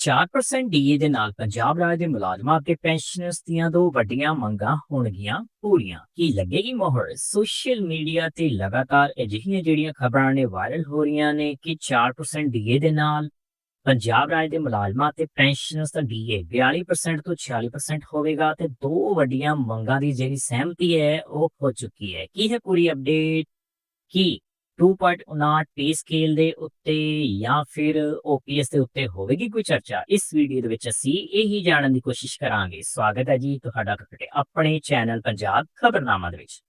4% DA ਦੇ ਨਾਲ ਪੰਜਾਬ ਰਾਜ ਦੇ ਮੁਲਾਜ਼ਮਾਂ ਅਤੇ ਪੈਨਸ਼ਨਰਸ ਦੀਆਂ ਦੋ ਵੱਡੀਆਂ ਮੰਗਾਂ ਹੋਣਗੀਆਂ ਪੂਰੀਆਂ। ਕੀ ਲੱਗੇਗੀ ਮੋਹਰ? ਸੋਸ਼ਲ ਮੀਡੀਆ ਤੇ ਲਗਾਤਾਰ ਅਜਿਹੀਆਂ ਜਿਹੜੀਆਂ ਖਬਰਾਂ ਨੇ ਵਾਇਰਲ ਹੋ ਰਹੀਆਂ ਨੇ ਕਿ 4% ਡੀਏ ਦੇ ਨਾਲ ਪੰਜਾਬ ਰਾਜ ਦੇ ਮੁਲਾਜ਼ਮਾਂ ਤੇ ਪੈਨਸ਼ਨਰਸ ਦਾ ਡੀਏ 42% ਤੋਂ 46% ਹੋਵੇਗਾ ਤੇ ਦੋ ਵੱਡੀਆਂ ਮੰਗਾਂ ਦੀ ਜਿਹੜੀ ਸਹਿਮਤੀ ਹੈ ਉਹ ਹੋ ਚੁੱਕੀ ਹੈ। ਕੀ ਹੈ ਪੂਰੀ ਅਪਡੇਟ? ਕੀ 2.59 ਪੇ ਸਕੇਲ ਦੇ ਉੱਤੇ ਜਾਂ ਫਿਰ OPS ਦੇ ਉੱਤੇ ਹੋਵੇਗੀ ਕੋਈ ਚਰਚਾ, ਇਸ ਵੀਡੀਓ ਦੇ ਵਿੱਚ ਅਸੀਂ ਇਹੀ ਜਾਣਨ ਦੀ ਕੋਸ਼ਿਸ਼ ਕਰਾਂਗੇ। ਸਵਾਗਤ ਹੈ ਜੀ ਤੁਹਾਡਾ ਤੁਹਾਡੇ ਆਪਣੇ ਚੈਨਲ ਪੰਜਾਬ ਖਬਰਨਾਮਾ ਦੇ ਵਿੱਚ।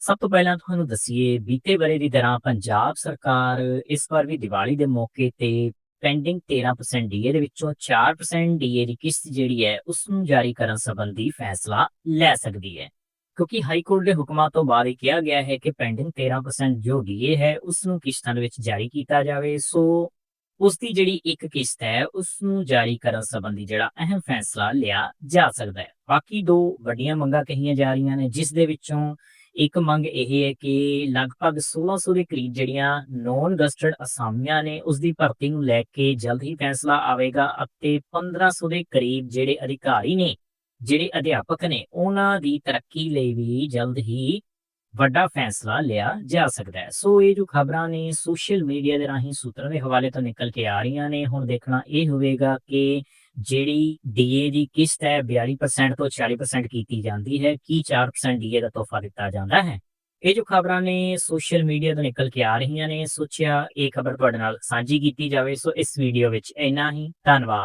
ਸਭ ਤੋਂ ਪਹਿਲਾਂ ਤੁਹਾਨੂੰ ਦਸੀਏ, ਬੀਤੇ ਬਰੇ ਦੀ ਤਰ੍ਹਾਂ ਪੰਜਾਬ ਸਰਕਾਰ ਇਸ ਵਾਰ ਵੀ ਦੀਵਾਲੀ ਦੇ ਮੌਕੇ ਤੇ ਪੈਂਡਿੰਗ 13% ਡੀਏ ਦੇ ਵਿੱਚੋਂ 4% ਡੀਏ ਦੀ ਕਿਸ਼ਤ ਜਿਹੜੀ ਹੈ ਉਸ ਨੂੰ ਜਾਰੀ ਕਰਨ ਸੰਬੰਧੀ ਫੈਸਲਾ ਲੈ ਸਕਦੀ ਹੈ। ਕਿਉਂਕਿ ਹਾਈ ਕੋਰਟ ਦੇ ਹੁਕਮਾਂ ਤੋਂ ਬਾਅਦ ਇਹ ਕਿਹਾ ਗਿਆ ਹੈ ਕਿ ਪੈਂਡਿੰਗ 13% ਜੋ ਡੀਏ ਹੈ ਉਸ ਨੂੰ ਕਿਸ਼ਤਾਂ ਦੇ ਵਿੱਚ ਜਾਰੀ ਕੀਤਾ ਜਾਵੇ। ਸੋ ਉਸ ਦੀ ਜਿਹੜੀ ਇੱਕ ਕਿਸ਼ਤ ਹੈ ਉਸ ਨੂੰ ਜਾਰੀ ਕਰਨ ਸੰਬੰਧੀ ਜਿਹੜਾ ਅਹਿਮ ਫੈਸਲਾ ਲਿਆ ਜਾ ਸਕਦਾ ਹੈ। ਬਾਕੀ ਦੋ ਵੱਡੀਆਂ ਮੰਗਾਂ ਕਹੀਆਂ ਜਾ ਰਹੀਆਂ ਨੇ, ਜਿਸ ਦੇ ਵਿੱਚੋਂ ਇੱਕ ਮੰਗ ਇਹ ਹੈ ਕਿ ਲਗਭਗ 1600 ਦੇ ਕਰੀਬ ਜਿਹੜੀਆਂ ਨੌਨ ਗਸਟਡ ਅਸਾਮੀਆਂ ਨੇ ਉਸ ਦੀ ਭਰਤੀ ਨੂੰ ਲੈ ਕੇ ਜਲਦ ਹੀ ਫੈਸਲਾ ਆਵੇਗਾ ਅਤੇ 1500 ਦੇ ਕਰੀਬ ਜਿਹੜੇ ਅਧਿਕਾਰੀ ਨੇ ਜਿਹੜੇ ਅਧਿਆਪਕ ਨੇ ਉਹਨਾਂ ਦੀ ਤਰੱਕੀ ਲਈ ਵੀ ਜਲਦ ਹੀ ਵੱਡਾ ਫੈਸਲਾ ਲਿਆ ਜਾ ਸਕਦਾ ਹੈ। ਸੋ ਇਹ ਜੋ ਖਬਰਾਂ ਨੇ ਸੋਸ਼ਲ ਮੀਡੀਆ ਦੇ ਰਾਹੀਂ ਸੂਤਰਾਂ ਦੇ ਹਵਾਲੇ ਤੋਂ ਨਿਕਲ ਕੇ ਆ ਰਹੀਆਂ ਨੇ, ਹੁਣ ਦੇਖਣਾ ਇਹ ਹੋਵੇਗਾ ਕਿ ਜਿਹੜੀ ਡੀਏ ਦੀ ਕਿਸ਼ਤ ਹੈ 42% ਤੋਂ 40% ਕੀਤੀ ਜਾਂਦੀ ਹੈ, ਕੀ 4% ਡੀਏ ਦਾ ਤੋਹਫਾ ਦਿੱਤਾ ਜਾਂਦਾ ਹੈ? ਇਹ ਜੋ ਖਬਰਾਂ ਨੇ ਸੋਸ਼ਲ ਮੀਡੀਆ ਤੋਂ ਨਿਕਲ ਕੇ ਆ ਰਹੀਆਂ ਨੇ, ਸੋਚਿਆ ਇਹ ਖਬਰ ਤੁਹਾਡੇ ਨਾਲ ਸਾਂਝੀ ਕੀਤੀ ਜਾਵੇ। ਸੋ ਇਸ ਵੀਡੀਓ ਵਿੱਚ ਇੰਨਾ ਹੀ, ਧੰਨਵਾਦ।